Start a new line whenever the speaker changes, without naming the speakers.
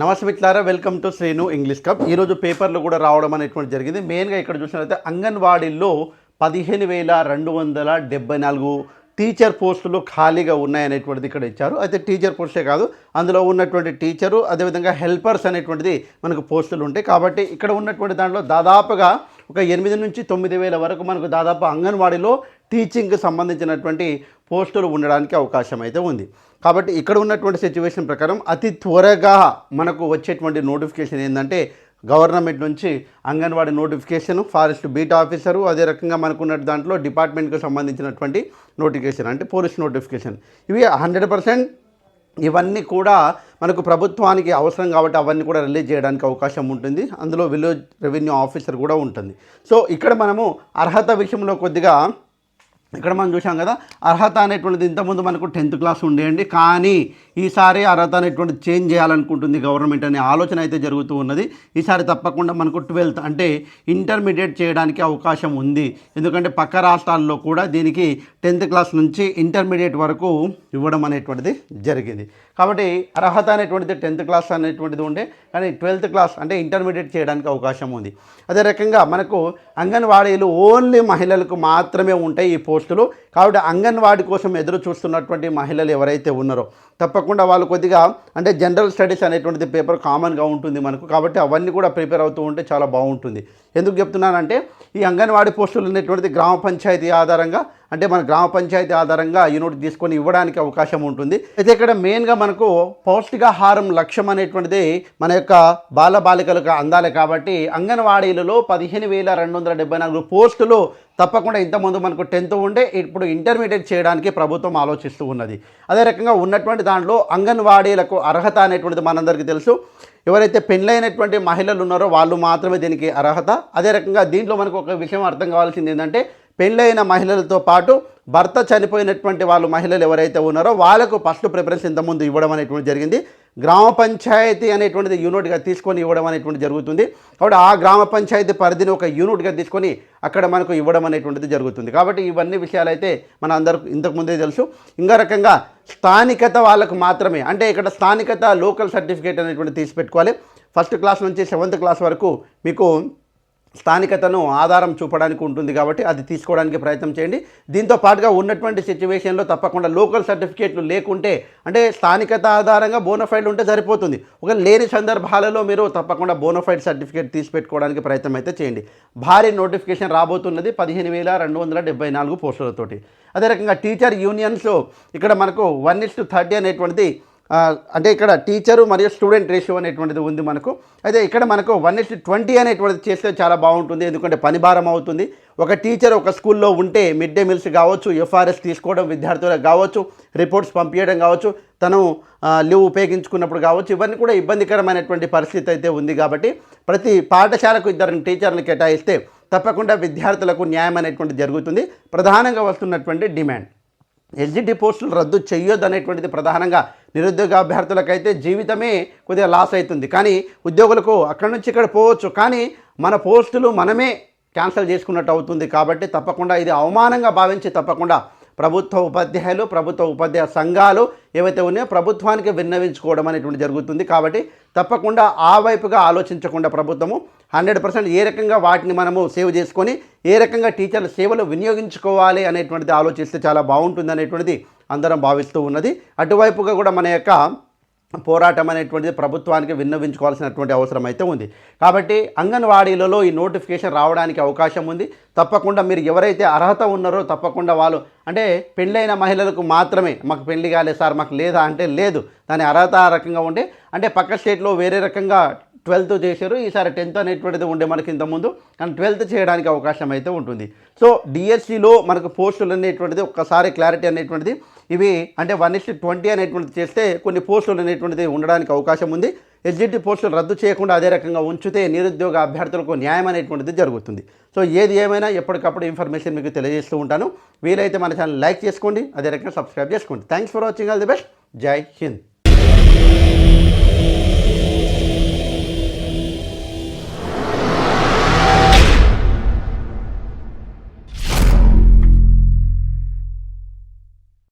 నమస్తే welcome to Srinu English cup. ఈరోజు పేపర్లు కూడా రావడం అనేటువంటి జరిగింది. మెయిన్గా ఇక్కడ చూసినట్లయితే అంగన్వాడీల్లో పదిహేను వేల రెండు వందల డెబ్బై నాలుగు టీచర్ పోస్టులు ఖాళీగా ఉన్నాయనేటువంటిది ఇక్కడ ఇచ్చారు. అయితే టీచర్ పోస్టే కాదు అందులో ఉన్నటువంటి టీచరు అదేవిధంగా హెల్పర్స్ అనేటువంటిది మనకు పోస్టులు ఉంటాయి. కాబట్టి ఇక్కడ ఉన్నటువంటి దాంట్లో దాదాపుగా ఒక ఎనిమిది నుంచి తొమ్మిది వేల వరకు మనకు దాదాపు అంగన్వాడీలో టీచింగ్కి సంబంధించినటువంటి పోస్టులు ఉండడానికి అవకాశం అయితే ఉంది. కాబట్టి ఇక్కడ ఉన్నటువంటి సిచ్యువేషన్ ప్రకారం అతి త్వరగా మనకు వచ్చేటువంటి నోటిఫికేషన్ ఏంటంటే గవర్నమెంట్ నుంచి anganwadi notification forest beat officer అదే రకంగా మనకున్న దాంట్లో డిపార్ట్మెంట్కి సంబంధించినటువంటి నోటిఫికేషన్ అంటే పోలీస్ నోటిఫికేషన్ ఇవి హండ్రెడ్ పర్సెంట్ ఇవన్నీ కూడా మనకు ప్రభుత్వానికి అవసరం కాబట్టి అవన్నీ కూడా రిలీజ్ చేయడానికి అవకాశం ఉంటుంది. అందులో విలేజ్ రెవెన్యూ ఆఫీసర్ కూడా ఉంటుంది. సో ఇక్కడ మనము అర్హత విషయంలో కొద్దిగా ఇక్కడ మనం చూసాం కదా అర్హత అనేటువంటిది ఇంతకుముందు మనకు టెన్త్ క్లాస్ ఉండేయండి. కానీ ఈసారి అర్హత అనేటువంటిది చేంజ్ చేయాలనుకుంటుంది గవర్నమెంట్ అనే ఆలోచన అయితే జరుగుతూ ఉన్నది. ఈసారి తప్పకుండా మనకు ట్వెల్త్ అంటే ఇంటర్మీడియట్ చేయడానికి అవకాశం ఉంది. ఎందుకంటే పక్క రాష్ట్రాల్లో కూడా దీనికి టెన్త్ క్లాస్ నుంచి ఇంటర్మీడియట్ వరకు ఇవ్వడం అనేటువంటిది జరిగింది. కాబట్టి అర్హత అనేటువంటిది టెన్త్ క్లాస్ అనేటువంటిది ఉండే కానీ ట్వెల్త్ క్లాస్ అంటే ఇంటర్మీడియట్ చేయడానికి అవకాశం ఉంది. అదే రకంగా మనకు అంగన్వాడీలు ఓన్లీ మహిళలకు మాత్రమే ఉంటాయి ఈ పోస్ట్ పోస్టులు కాబట్టి అంగన్వాడీ కోసం ఎదురు చూస్తున్నటువంటి మహిళలు ఎవరైతే ఉన్నారో తప్పకుండా వాళ్ళు కొద్దిగా అంటే జనరల్ స్టడీస్ అనేటువంటిది పేపర్ కామన్గా ఉంటుంది మనకు. కాబట్టి అవన్నీ కూడా ప్రిపేర్ అవుతూ ఉంటే చాలా బాగుంటుంది. ఎందుకు చెప్తున్నానంటే ఈ అంగన్వాడీ పోస్టులు అనేటువంటిది గ్రామ పంచాయతీ ఆధారంగా అంటే మన గ్రామ పంచాయతీ ఆధారంగా యూనిట్ తీసుకొని ఇవ్వడానికి అవకాశం ఉంటుంది. అయితే ఇక్కడ మెయిన్గా మనకు పౌష్టికాహారం లక్ష్యం అనేటువంటిది మన యొక్క బాలబాలికలకు అందాలి కాబట్టి అంగన్వాడీలలో పదిహేను వేల రెండు వందల డెబ్బై నాలుగు పోస్టులు తప్పకుండా ఇంతకుముందు మనకు టెన్త్ ఉండే ఇప్పుడు ఇంటర్మీడియట్ చేయడానికి ప్రభుత్వం ఆలోచిస్తూ ఉన్నది. అదే రకంగా ఉన్నటువంటి దాంట్లో అంగన్వాడీలకు అర్హత అనేటువంటిది మనందరికీ తెలుసు. ఎవరైతే పెళ్ళైనటువంటి మహిళలు ఉన్నారో వాళ్ళు మాత్రమే దీనికి అర్హత. అదే రకంగా దీంట్లో మనకు ఒక విషయం అర్థం కావాల్సింది ఏంటంటే పెళ్ళైన మహిళలతో పాటు భర్త చనిపోయినటువంటి వాళ్ళు మహిళలు ఎవరైతే ఉన్నారో వాళ్ళకు ఫస్ట్ ప్రిఫరెన్స్ ఇంతకుముందు ఇవ్వడం అనేటువంటి జరిగింది. గ్రామ పంచాయతీ అనేటువంటిది యూనిట్గా తీసుకొని ఇవ్వడం అనేటువంటి జరుగుతుంది. కాబట్టి ఆ గ్రామ పంచాయతీ పరిధిని ఒక యూనిట్గా తీసుకొని అక్కడ మనకు ఇవ్వడం అనేటువంటిది జరుగుతుంది. కాబట్టి ఇవన్నీ విషయాలు అయితే మన అందరూ ఇంతకుముందే తెలుసు. ఇంకా రకంగా స్థానికత వాళ్ళకు మాత్రమే అంటే ఇక్కడ స్థానికత లోకల్ సర్టిఫికేట్ అనేటువంటి తీసి పెట్టుకోవాలి ఫస్ట్ క్లాస్ నుంచి సెవెంత్ క్లాస్ వరకు మీకు స్థానికతను ఆధారం చూపడానికి ఉంటుంది కాబట్టి అది తీసుకోవడానికి ప్రయత్నం చేయండి. దీంతో పాటుగా ఉన్నటువంటి సిచ్యువేషన్లో తప్పకుండా లోకల్ సర్టిఫికేట్లు లేకుంటే అంటే స్థానికత ఆధారంగా బోనఫైడ్ ఉంటే సరిపోతుంది. ఒక లేని సందర్భాలలో మీరు తప్పకుండా బోనఫైడ్ సర్టిఫికేట్ తీసి పెట్టుకోవడానికి ప్రయత్నం అయితే చేయండి. భారీ నోటిఫికేషన్ రాబోతున్నది పదిహేను వేల రెండు వందల డెబ్బై నాలుగు పోస్టులతోటి. అదే రకంగా టీచర్ యూనియన్స్ ఇక్కడ మనకు వన్ ఇస్ టు థర్టీ అనేటువంటిది అంటే ఇక్కడ టీచరు మరియు స్టూడెంట్ రేషియో అనేటువంటిది ఉంది మనకు. అయితే ఇక్కడ మనకు వన్ ఇస్ ట్వంటీ అనేటువంటిది చేస్తే చాలా బాగుంటుంది ఎందుకంటే పని భారం అవుతుంది. ఒక టీచర్ ఒక స్కూల్లో ఉంటే మిడ్ డే మీల్స్ కావచ్చు ఎఫ్ఆర్ఎస్ తీసుకోవడం విద్యార్థులకు కావచ్చు రిపోర్ట్స్ పంపించడం కావచ్చు తను లీవ్ ఉపయోగించుకున్నప్పుడు కావచ్చు ఇవన్నీ కూడా ఇబ్బందికరమైనటువంటి పరిస్థితి అయితే ఉంది కాబట్టి ప్రతి పాఠశాలకు ఇద్దరు టీచర్లు కేటాయిస్తే తప్పకుండా విద్యార్థులకు న్యాయం అనేటువంటి జరుగుతుంది. ప్రధానంగా వస్తున్నటువంటి డిమాండ్ ఎస్జిటి పోస్టులు రద్దు చేయొద్దు అనేటువంటిది ప్రధానంగా నిరుద్యోగ అభ్యర్థులకైతే జీవితమే కొద్దిగా లాస్ అవుతుంది కానీ ఉద్యోగులకు అక్కడి నుంచి ఇక్కడ పోవచ్చు. కానీ మన పోస్టులు మనమే క్యాన్సిల్ చేసుకున్నట్టు అవుతుంది కాబట్టి తప్పకుండా ఇది అవమానంగా భావించి తప్పకుండా ప్రభుత్వ ఉపాధ్యాయులు ప్రభుత్వ ఉపాధ్యాయ సంఘాలు ఏవైతే ఉన్నాయో ప్రభుత్వానికి విన్నవించుకోవడం అనేటువంటి జరుగుతుంది కాబట్టి తప్పకుండా ఆ వైపుగా ఆలోచించకుండా ప్రభుత్వము హండ్రెడ్ పర్సెంట్ ఏ రకంగా వాటిని మనము సేవ్ చేసుకొని ఏ రకంగా టీచర్ల సేవలు వినియోగించుకోవాలి అనేటువంటిది ఆలోచిస్తే చాలా బాగుంటుంది అనేటువంటిది అందరం భావిస్తూ ఉన్నది. అటువైపుగా కూడా మన యొక్క పోరాటం అనేటువంటిది ప్రభుత్వానికి విన్నవించుకోవాల్సినటువంటి అవసరం అయితే ఉంది. కాబట్టి అంగన్వాడీలలో ఈ నోటిఫికేషన్ రావడానికి అవకాశం ఉంది. తప్పకుండా మీరు ఎవరైతే అర్హత ఉన్నారో తప్పకుండా వాళ్ళు అంటే పెళ్ళైన మహిళలకు మాత్రమే మాకు పెళ్ళి కాలేదు సార్ మాకు లేదా అంటే లేదు దాని అర్హత రకంగా ఉండే అంటే పక్క స్టేట్లో వేరే రకంగా ట్వెల్త్ చేశారు ఈసారి టెన్త్ అనేటువంటిది ఉండే మనకి ఇంతకుముందు కానీ ట్వెల్త్ చేయడానికి అవకాశం అయితే ఉంటుంది. సో డిఎస్సిలో మనకు పోస్టులు అనేటువంటిది ఒక్కసారి క్లారిటీ అనేటువంటిది ఇవి అంటే వన్ ఇస్ ట్వంటీ అనేటువంటిది చేస్తే కొన్ని పోస్టులు అనేటువంటిది ఉండడానికి అవకాశం ఉంది. ఎస్జిటి పోస్టులు రద్దు చేయకుండా అదే రకంగా ఉంచితే నిరుద్యోగ అభ్యర్థులకు న్యాయం అనేటువంటిది జరుగుతుంది. సో ఏది ఏమైనా ఎప్పటికప్పుడు ఇన్ఫర్మేషన్ మీకు తెలియజేస్తూ ఉంటాను. వీలైతే మన ఛానల్ లైక్ చేసుకోండి. అదే రకంగా సబ్స్క్రైబ్ చేసుకోండి. Thanks for watching all the best Jai Hind